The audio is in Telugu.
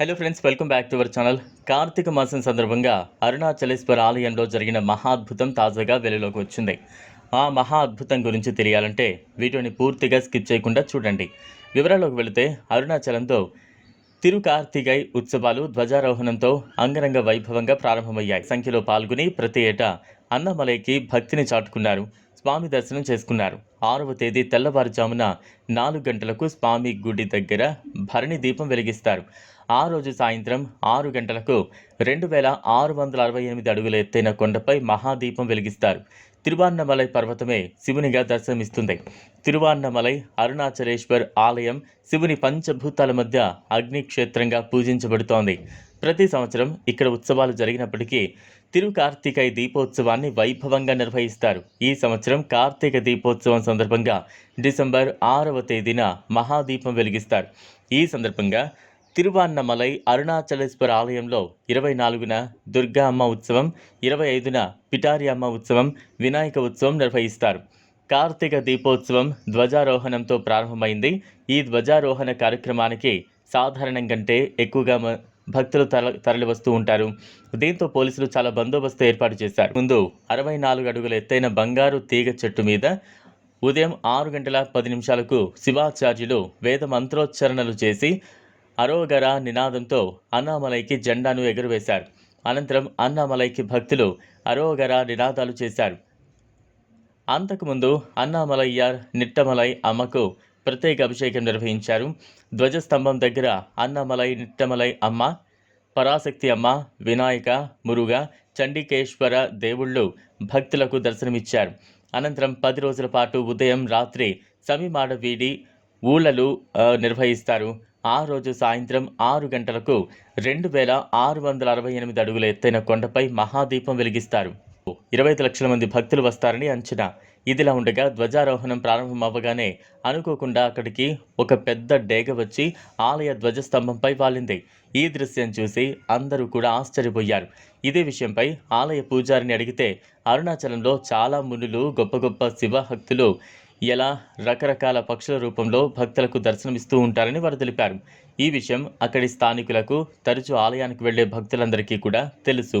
Hello friends welcome back to our channel Karthika మాసం సందర్భంగా అరుణాచలేశ్వర ఆలయంలో జరిగిన మహా అద్భుతం తాజాగా వెలుగులోకి వచ్చింది. ఆ మహా అద్భుతం గురించి తెలియాలంటే వీటిని పూర్తిగా స్కిప్ చేయకుండా చూడండి. వివరాల్లోకి వెళితే అరుణాచలంతో తిరు కార్తికై ఉత్సవాలు ధ్వజారోహణంతో అంగరంగ వైభవంగా ప్రారంభమయ్యాయి. సంఖ్యలో పాల్గొని ప్రతి ఏటా అన్నమలైకి భక్తిని చాటుకున్నారు. స్వామి దర్శనం చేసుకున్నారు. ఆరవ తేదీ తెల్లవారుజామున నాలుగు గంటలకు స్వామి గుడి దగ్గర భరణి దీపం వెలిగిస్తారు. ఆ రోజు సాయంత్రం ఆరు గంటలకు రెండు వేల ఆరు వందల అరవై ఎనిమిది అడుగుల ఎత్తైన కొండపై మహాదీపం వెలిగిస్తారు. తిరువాన్నమలై పర్వతమే శివునిగా దర్శనమిస్తుంది. తిరువాన్నమలై అరుణాచలేశ్వర్ ఆలయం శివుని పంచభూతాల మధ్య అగ్నిక్షేత్రంగా పూజించబడుతోంది. ప్రతి సంవత్సరం ఇక్కడ ఉత్సవాలు జరిగినప్పటికీ తిరు కార్తీకై దీపోత్సవాన్ని వైభవంగా నిర్వహిస్తారు. ఈ సంవత్సరం కార్తీక దీపోత్సవం సందర్భంగా డిసెంబర్ ఆరవ తేదీన మహాదీపం వెలిగిస్తారు. ఈ సందర్భంగా తిరువాన్నమలై అరుణాచలేశ్వర ఆలయంలో ఇరవై నాలుగున దుర్గా అమ్మ ఉత్సవం ఇరవై ఐదున పిటారి అమ్మ ఉత్సవం వినాయక ఉత్సవం నిర్వహిస్తారు. కార్తీక దీపోత్సవం ధ్వజారోహణంతో ప్రారంభమైంది. ఈ ధ్వజారోహణ కార్యక్రమానికి సాధారణం కంటే ఎక్కువగా మ- భక్తులు తరలి వస్తూ ఉంటారు. దీంతో పోలీసులు చాలా బందోబస్తు ఏర్పాటు చేశారు. ముందు అరవై నాలుగు అడుగుల ఎత్తైన బంగారు తీగ చెట్టు మీద ఉదయం ఆరు గంటల పది నిమిషాలకు శివాచార్యులు వేద మంత్రోచ్చరణలు చేసి అరోగర నినాదంతో అన్నామలైకి జెండాను ఎగురవేశారు. అనంతరం అన్నామలైకి భక్తులు అరోగర నినాదాలు చేశారు. అంతకుముందు అన్నామలయ్యార్ నిట్టమలై అమ్మకు ప్రత్యేక అభిషేకం నిర్వహించారు. ధ్వజస్తంభం దగ్గర అన్నమలై నిట్టమలై అమ్మ పరాశక్తి అమ్మ వినాయక మురుగ చండికేశ్వర దేవుళ్ళు భక్తులకు దర్శనమిచ్చారు. అనంతరం పది రోజుల పాటు ఉదయం రాత్రి సమిమాడ వీడి ఊళ్ళలు నిర్వహిస్తారు. ఆ రోజు సాయంత్రం ఆరు గంటలకు రెండు వేల ఆరు వందల అరవై ఎనిమిది అడుగుల ఎత్తైన కొండపై మహాదీపం వెలిగిస్తారు. ఇరవై ఐదు లక్షల మంది భక్తులు వస్తారని అంచనా. ఇదిలా ఉండగా ధ్వజారోహణం ప్రారంభం అవ్వగానే అనుకోకుండా అక్కడికి ఒక పెద్ద డేగ వచ్చి ఆలయ ధ్వజస్తంభంపై వాలింది. ఈ దృశ్యం చూసి అందరూ కూడా ఆశ్చర్యపోయారు. ఇదే విషయంపై ఆలయ పూజారిని అడిగితే అరుణాచలంలో చాలా మునులు గొప్ప గొప్ప శివభక్తులు ఎలా రకరకాల పక్షుల రూపంలో భక్తులకు దర్శనమిస్తూ ఉంటారని వారు తెలిపారు. ఈ విషయం అక్కడి స్థానికులకు తరచూ ఆలయానికి వెళ్ళే భక్తులందరికీ కూడా తెలుసు.